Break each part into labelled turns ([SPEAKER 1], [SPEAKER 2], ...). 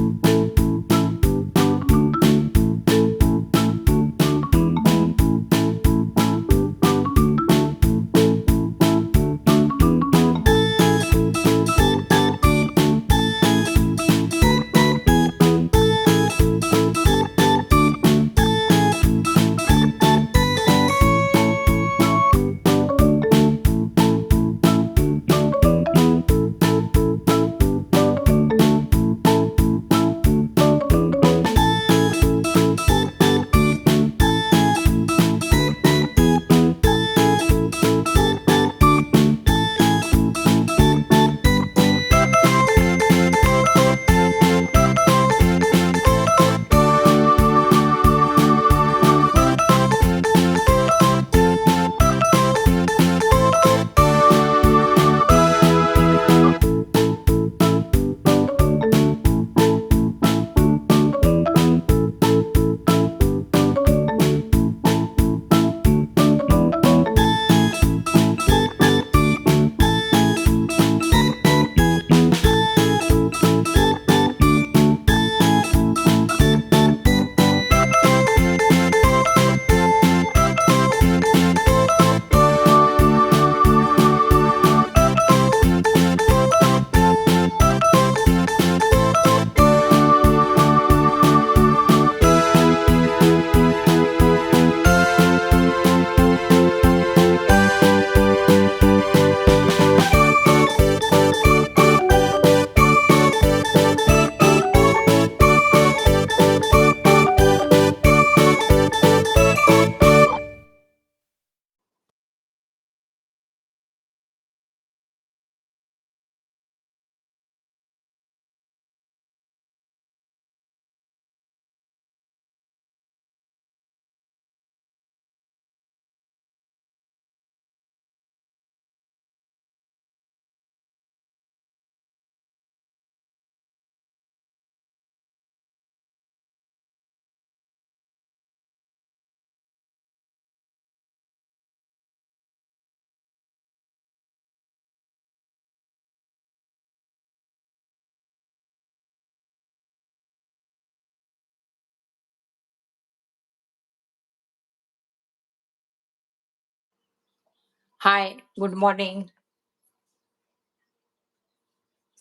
[SPEAKER 1] thank you. Hi, good morning.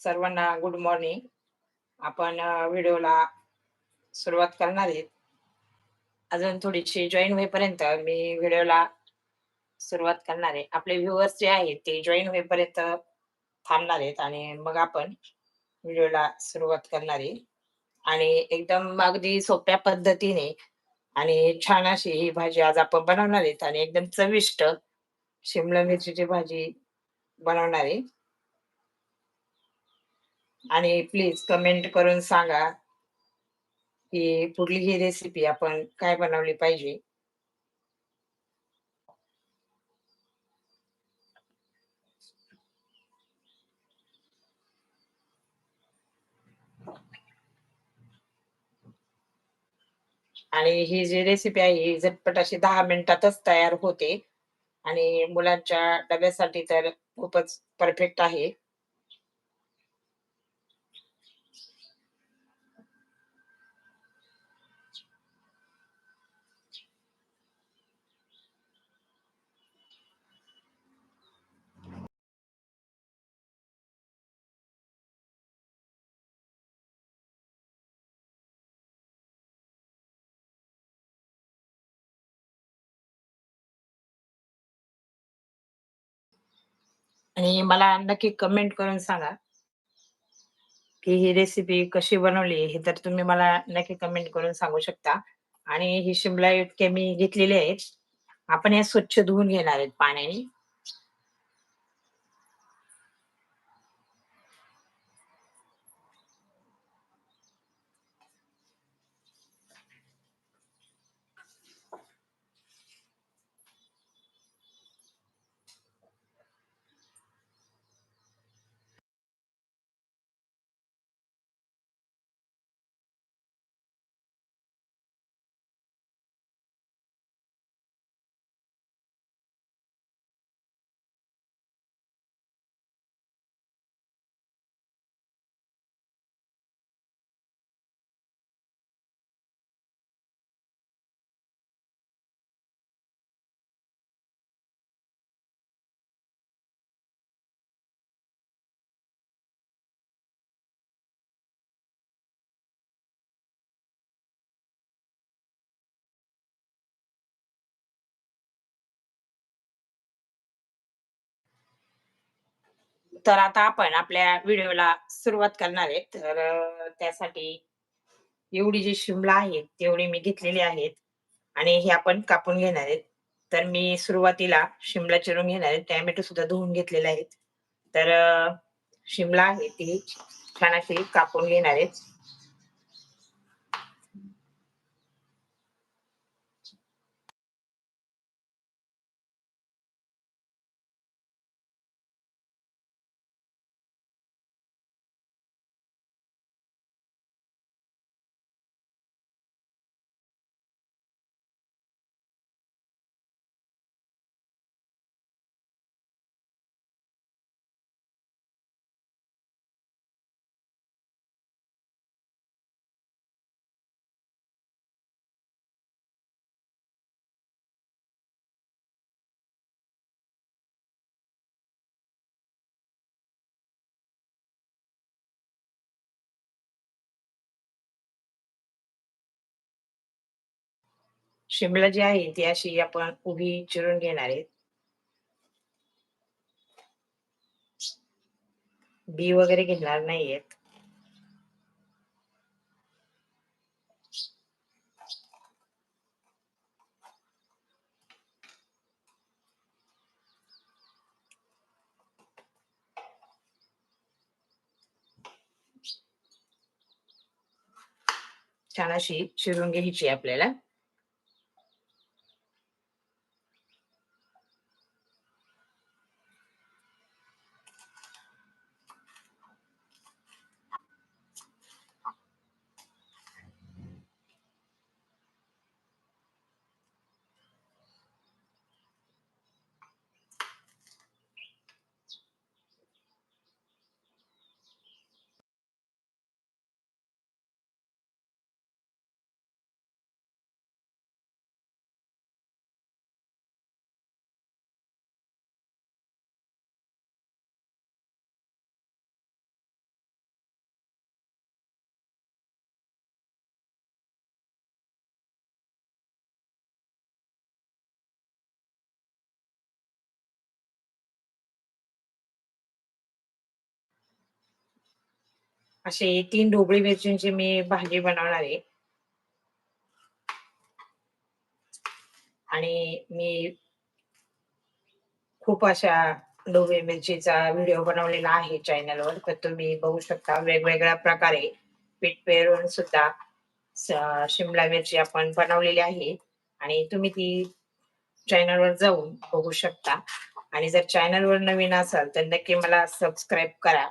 [SPEAKER 1] सर्वांना good morning. आपण व्हिडिओला सुरुवात करणार आहेत अजून थोडीशी जॉईन होईपर्यंत मी व्हिडिओला सुरुवात करणार आहे. आपले व्ह्युअर्स जे आहेत ते जॉइन होईपर्यंत थांबणार आहेत आणि मग आपण व्हिडिओला सुरुवात करणार आहे. आणि एकदम अगदी सोप्या पद्धतीने आणि छान अशी ही भाजी आज आपण बनवणार आहेत आणि एकदम चविष्ट शिमला मिरचीची भाजी बनवणार आहे. आणि प्लीज कमेंट करून सांगा की पुढली ही रेसिपी आपण काय बनवली पाहिजे. आणि ही जी रेसिपी आहे ही झटपट अशी दहा मिनिटातच तयार होते आणि मुलांच्या डब्यासाठी तर खूपच परफेक्ट आहे. आणि मला नक्की कमेंट करून सांगा की ही रेसिपी कशी बनवली हे तर तुम्ही मला नक्की कमेंट करून सांगू शकता. आणि ही शिमला इतके मी घेतलेली आहेत. आपण या स्वच्छ धुवून घेणार आहेत पाण्याने. तर आता आपण आपल्या व्हिडिओला सुरुवात करणार आहे. तर त्यासाठी एवढी जी शिमला आहे, तेवढी मी घेतलेली आहेत आणि हे आपण कापून घेणार आहेत. तर मी सुरुवातीला शिमला चिरून घेणार आहे. टॅमॅटो सुद्धा धुवून घेतलेले आहेत. तर शिमला आहे ती छान अशी कापून घेणार आहेत. शिमला जी आहे ती अशी आपण उभी चिरून घेणार आहेत बी वगैरे घेणार नाहीयेत. छान अशी चिरून घ्यायची आहे आपल्याला. असे तीन ढोबळी मिरचींची मी भाजी बनवणार आहे. आणि मी खूप अशा ढोबळी मिरचीचा व्हिडिओ बनवलेला आहे चॅनलवर. तर तुम्ही बघू शकता वेगवेगळ्या प्रकारे पीठ पेरून सुद्धा शिमला मिरची आपण बनवलेली आहे आणि तुम्ही ती चॅनलवर जाऊन बघू शकता. आणि जर चॅनलवर नवीन असाल तर नक्की मला सबस्क्राईब करा.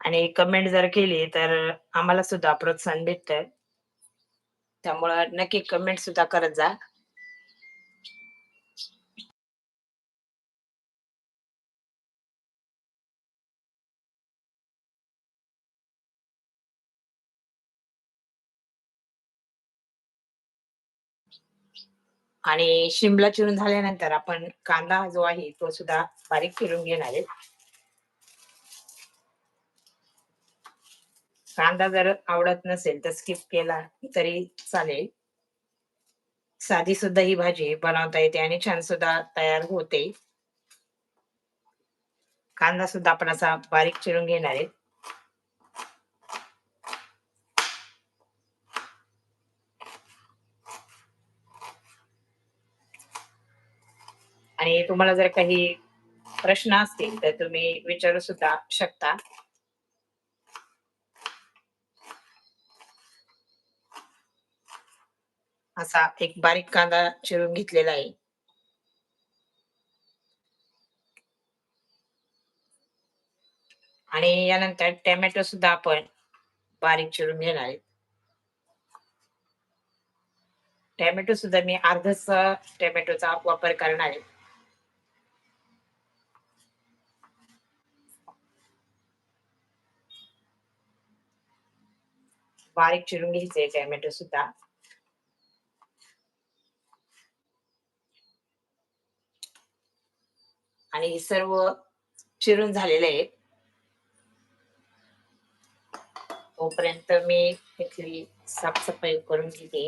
[SPEAKER 1] आणि कमेंट जर केली तर आम्हाला सुद्धा प्रोत्साहन भेटतं. त्यामुळं नक्की कमेंट सुद्धा करत जा. आणि शिमला चिरून झाल्यानंतर आपण कांदा जो आहे तो सुद्धा बारीक चिरून घेणार आहे. कांदा जर आवडत नसेल तर स्किप केला तरी चालेल. साधी सुद्धा ही भाजी बनवता येते आणि छान सुद्धा तयार होते. कांदा सुद्धा आपण असा बारीक चिरून घेणार आहे. आणि तुम्हाला जर काही प्रश्न असतील तर तुम्ही विचारू सुद्धा शकता. असा एक बारीक कांदा चिरून घेतलेला आहे. आणि यानंतर टोमॅटो सुद्धा आपण बारीक चिरून घेणार आहे. टोमॅटो सुद्धा मी अर्धच टोमॅटोचा वापर करणार आहे. बारीक चिरून घ्यायचे टॅमॅटो सुद्धा. आणि हे सर्व चिरून झालेले आहेत. तोपर्यंत मी इथली साफसफाई करून घेते.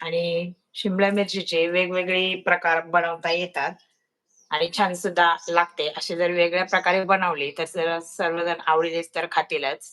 [SPEAKER 1] आणि शिमला मिरचीचे वेगवेगळे प्रकार बनवता येतात. आणि छान सुद्धा लागते. असे जर वेगळ्या प्रकारे बनवली तर सर्वजण आवडीनेच तर खातीलच.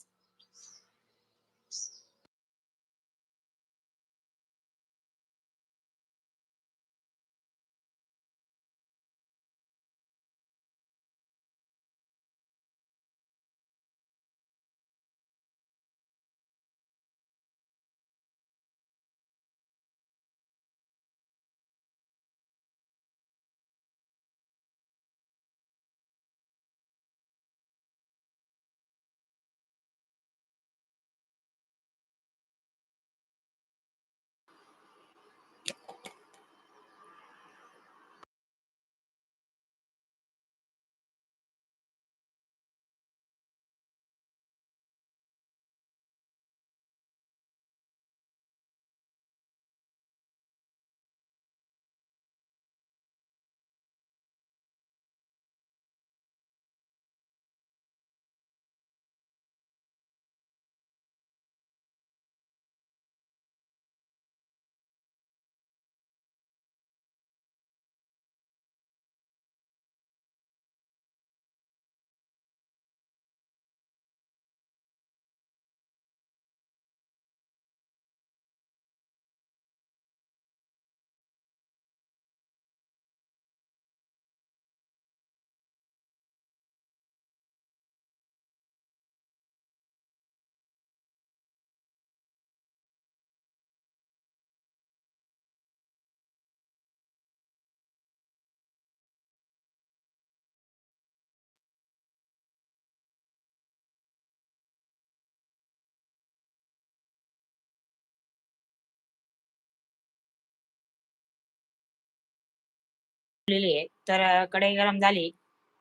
[SPEAKER 1] ठेवलेली आहे. तर कढई गरम झाली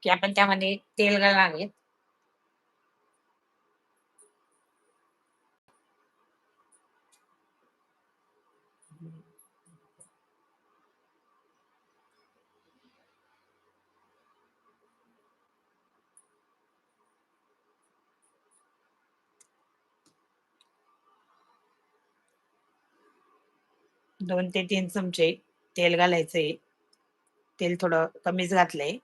[SPEAKER 1] की आपण त्यामध्ये तेल घालणार आहे दोन ते तीन चमचे तेल घालायचंय. तेल थोडं कमीच घातलंय.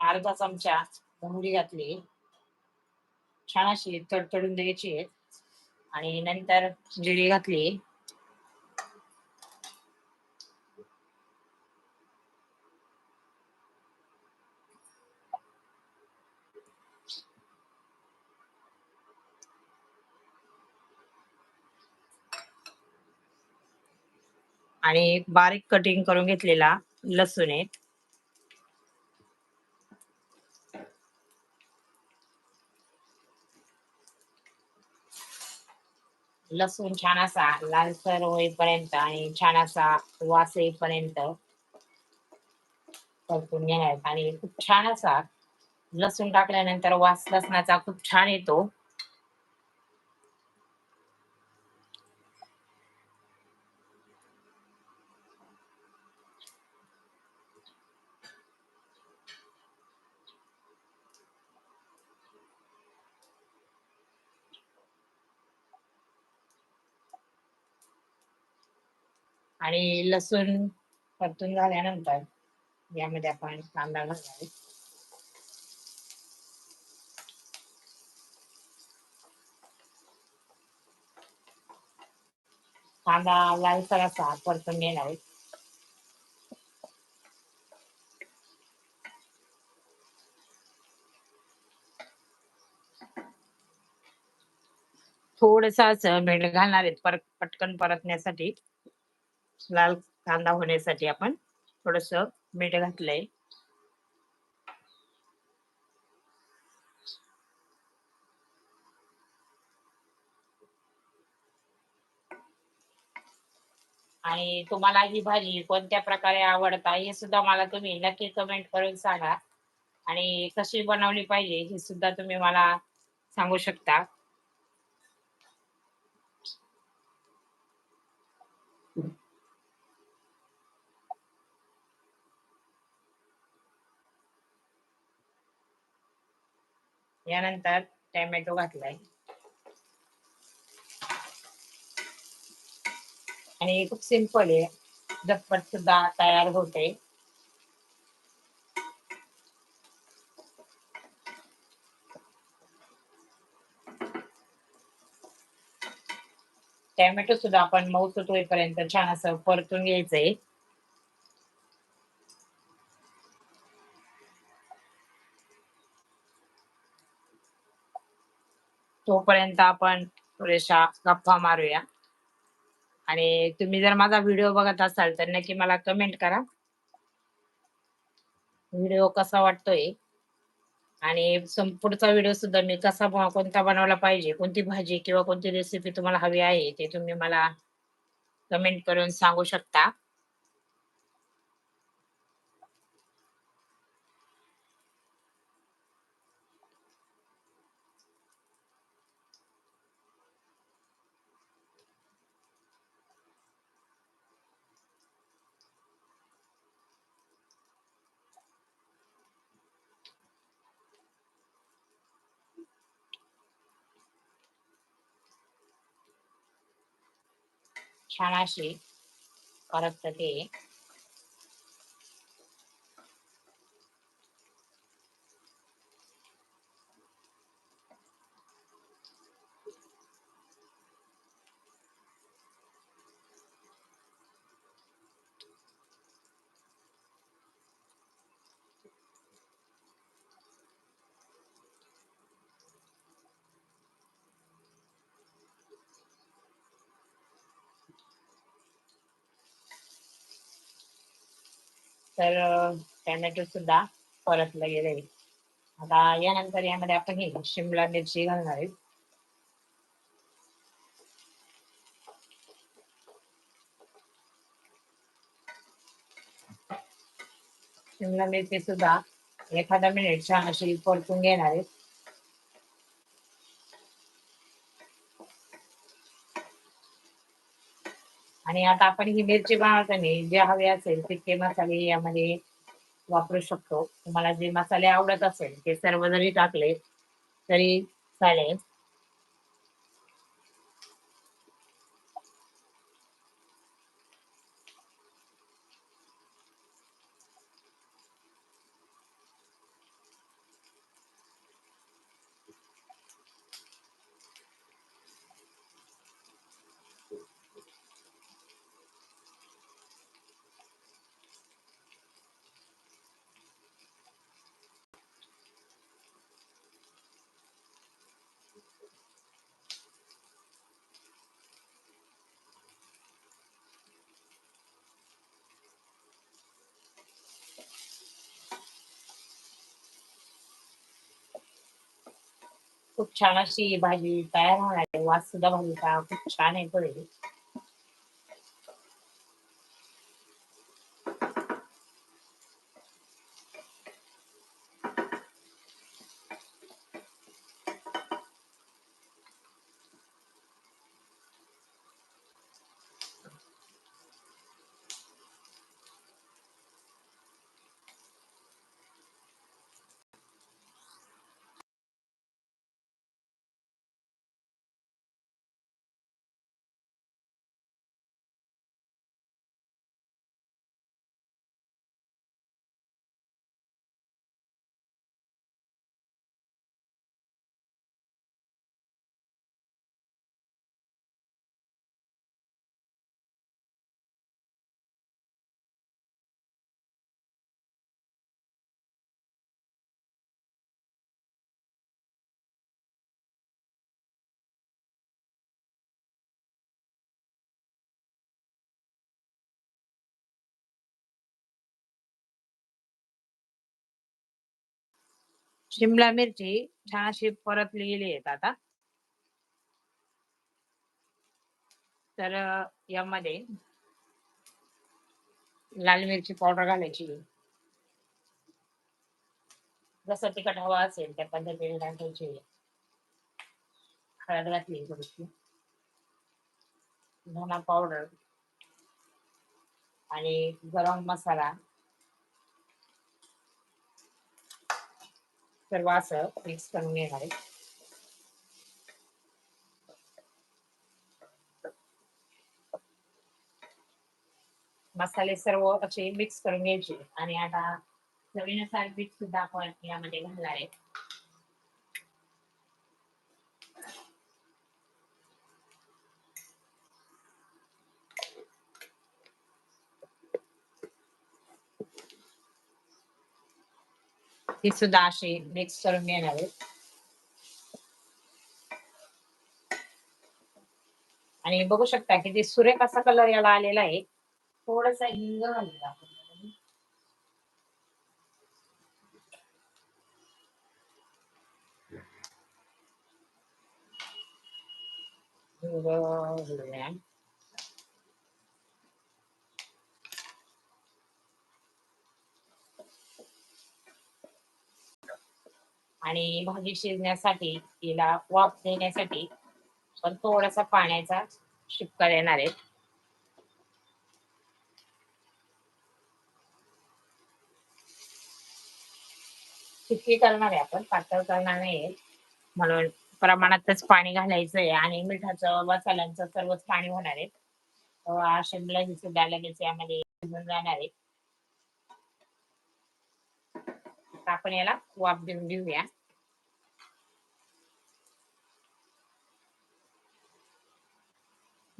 [SPEAKER 1] अर्धा चमचा मोहरी घातली. छान अशी तडतडून द्यायची आहे. आणि नंतर जिरी घातली. आणि बारीक कटिंग करून घेतलेला लसूण आहे. लसूण छान असा लालसर होईपर्यंत आणि छान असा वास येईपर्यंत परतून घ्यायचा आणि खूप छान असा लसूण टाकल्यानंतर वास लसणाचा खूप छान येतो आणि लसूण परतून झाल्यानंतर यामध्ये आपण कांदा घालणार कांदा लालसर असा परतून घेणार आहे. थोडस असं मीठ घालणार आहेत परत पटकन परतण्यासाठी. लाल कांदा होण्यासाठी आपण थोडस मीठ घातलंय. आणि तुम्हाला ही भाजी कोणत्या प्रकारे आवडता हे सुद्धा मला तुम्ही नक्की कमेंट करून सांगा. आणि कशी बनवली पाहिजे हे सुद्धा तुम्ही मला सांगू शकता. यानंतर टॅमॅटो घातलाय. आणि खूप सिंपल आहे. झटपट सुद्धा तयार होते. टॅमॅटो सुद्धा आपण मऊसूत होईपर्यंत छान असं परतून घ्यायचंय. तोपर्यंत आपण थोड्याशा गप्पा मारूया. आणि तुम्ही जर माझा व्हिडिओ बघत असाल तर नक्की मला कमेंट करा. व्हिडिओ कसा वाटतोय? आणि पुढचा व्हिडिओ सुद्धा मी कसा कोणता बनवला पाहिजे कोणती भाजी किंवा कोणती रेसिपी तुम्हाला हवी आहे ते तुम्ही मला कमेंट करून सांगू शकता. छान अशी करत ते. तर टॅमॅटो सुद्धा परतलं गेले आता यानंतर यामध्ये आपण ही शिमला मिरची घालणार आहे शिमला मिरची सुद्धा एखादा मिनिट छान अशी परतून घेणार आहे आणि आता आपण ही मिरची बनवताना जे हवे असेल तितके मसाले यामध्ये वापरू शकतो. तुम्हाला जे मसाले आवडत असेल ते सर्व जरी टाकले तरी चालेल. खूप छान अशी भाजी तयार होणार आहे. वास सुद्धा भाजी खूप छान आहे आहे शिमला मिरची छान अशी परतली गेली आहेत आता. तर यामध्ये लाल मिरची पावडर घालायची. जसं तिखट हवा असेल त्या पद्धतीने टाकायची. हळद घातली थोडीशी. धना पावडर आणि गरम मसाला. सर्व असं मिक्स करून घेणार आहे मसाले सर्व असे मिक्स करून घ्यायचे. आणि आता चवीनुसार मीठ सुद्धा आपण यामध्ये घालणार आहे. ती सुद्धा अशी मिक्स करून घेणार आहे आणि बघू शकता की ते सुरेख असा कलर याला आलेला आहे थोडासा हिंग घालूया आपण हिंग. आणि भाजी शिजण्यासाठी तिला वाफ देण्यासाठी पण थोडासा पाण्याचा शिपका देणार आहे शिपकी करणार आहे आपण पातळ करणार नाही म्हणून प्रमाणातच पाणी घालायचं आहे आणि मिठाचं मसाल्यांचं सर्वच पाणी होणार आहे. शिमला ही सुद्धा लगेच यामध्ये शिजून जाणार आहे. आपण याला वाफ देऊन घेऊया.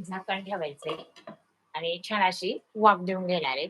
[SPEAKER 1] झाकण ठेवायचंय. आणि छान अशी वाफ देऊन घेणार आहेत.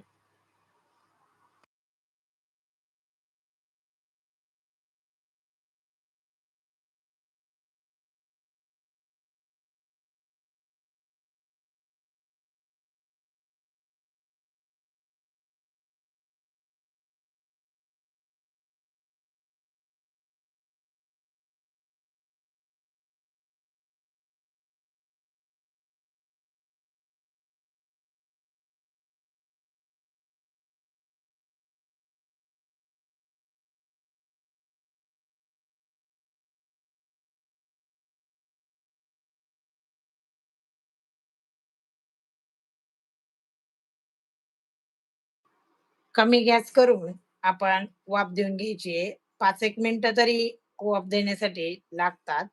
[SPEAKER 1] कमी गॅस करून आपण वाफ देऊन घ्यायची आहे. पाच एक मिनिटं तरी वाफ देण्यासाठी लागतात.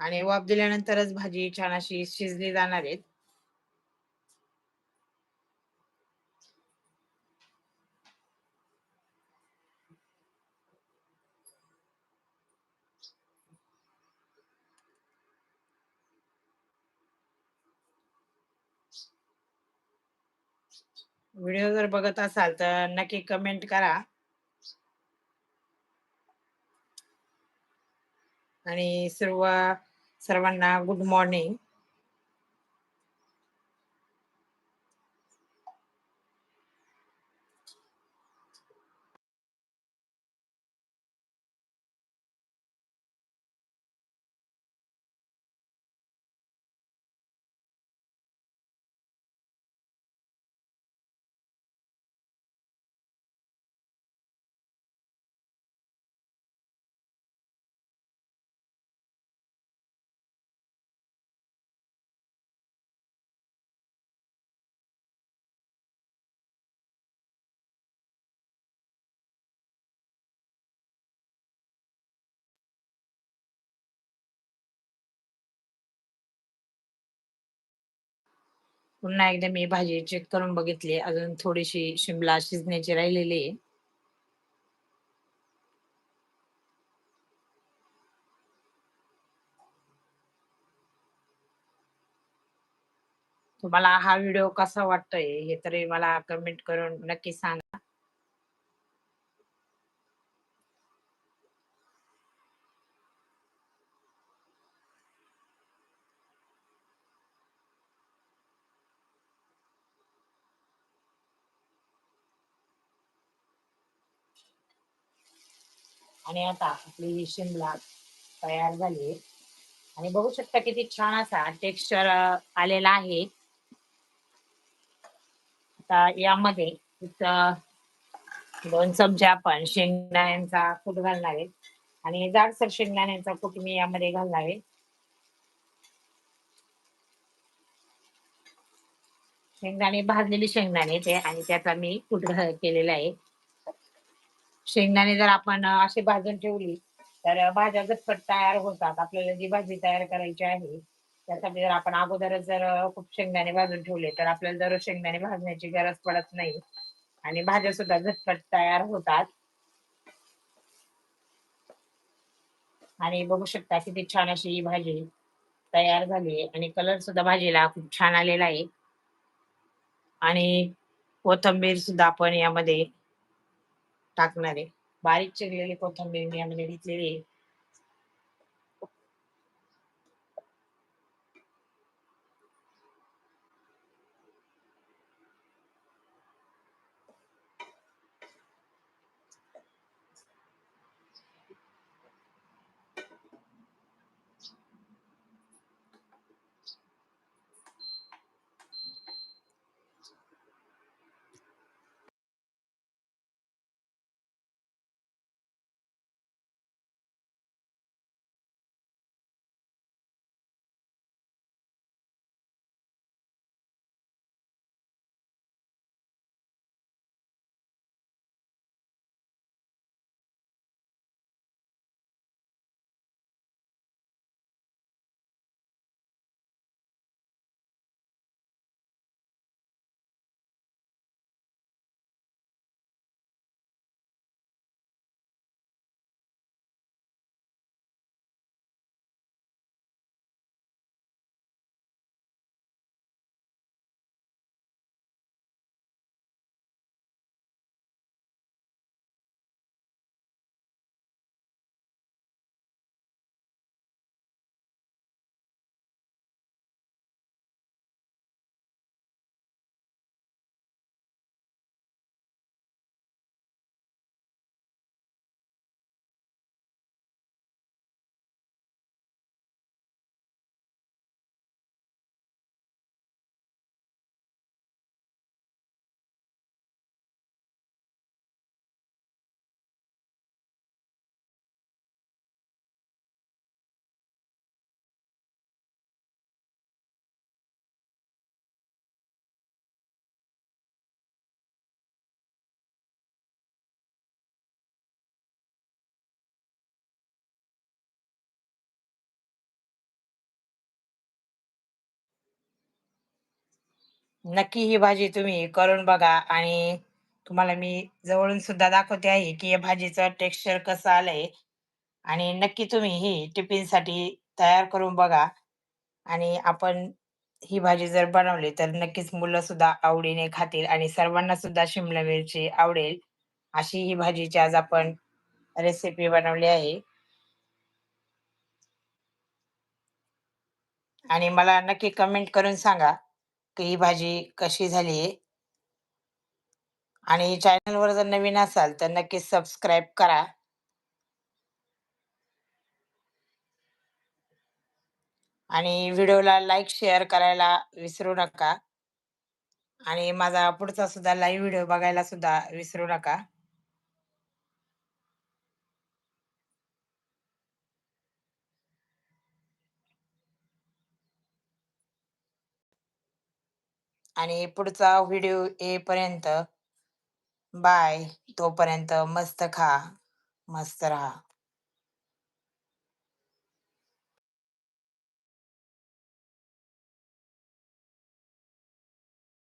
[SPEAKER 1] आणि वाफ दिल्यानंतरच भाजी छान अशी शिजली जाणार आहेत. व्हिडिओ जर बघत असाल तर नक्की कमेंट करा. आणि सर्व सर्वांना गुड मॉर्निंग पुन्हा एकदा मी भाजी चेक करून बघितली अजून थोडीशी शिमला शिजण्याची राहिलेली आहे. तुम्हाला हा व्हिडिओ कसा वाटतोय हे तरी मला कमेंट करून नक्की सांगा. आणि आता आपली ही शिमला तयार झाली आणि बघू शकता किती छान असा टेक्स्चर आलेला आहे. आता यामध्ये दोन चमचे आपण शेंगदाण्यांचा कूट घालणार आहे. आणि जाडसर शेंगदाण्यांचा कूट मी यामध्ये घालणार आहे. शेंगदाणे भाजलेले शेंगदाणे ते आणि त्याचा मी कूट केलेला आहे. शेंगदाणे जर आपण असे अशी भाजून ठेवली तर भाज्या झटपट तयार होतात. आपल्याला जी भाजी तयार करायची आहे त्यासाठी जर आपण अगोदरच जर खूप शेंगदाणे भाजून ठेवले तर आपल्याला दररोज शेंगदाणे भाजण्याची गरज पडत नाही. आणि भाज्या सुद्धा झटपट तयार होतात. आणि बघू शकता किती छान अशी ही भाजी तयार झाली आणि कलर सुद्धा भाजीला खूप छान आलेला आहे. आणि कोथिंबीर सुद्धा आपण यामध्ये टाकणार. आहे बारीक चिरलेली कोथिंबीर मी यामध्ये घेतलेली आहे नक्की ही भाजी तुम्ही करून बघा आणि तुम्हाला मी जवळून सुद्धा दाखवते आहे की या भाजीचं टेक्स्चर कसं आलंय. आणि नक्की तुम्ही ही टिफिनसाठी तयार करून बघा. आणि आपण ही भाजी जर बनवली तर नक्कीच मुलं सुद्धा आवडीने खातील आणि सर्वांना सुद्धा शिमला मिरची आवडेल. अशी ही भाजीची आज आपण रेसिपी बनवली आहे. आणि मला नक्की कमेंट करून सांगा ही भाजी कशी झाली? आहे आणि चॅनलवर जर नवीन असाल तर नक्कीच सबस्क्राईब करा. आणि व्हिडिओला लाईक शेअर करायला विसरू नका. आणि माझा पुढचा सुद्धा लाईव्ह व्हिडिओ बघायला सुद्धा विसरू नका. आणि पुढचा व्हिडिओ येईपर्यंत बाय. तोपर्यंत मस्त खा. मस्त राहा.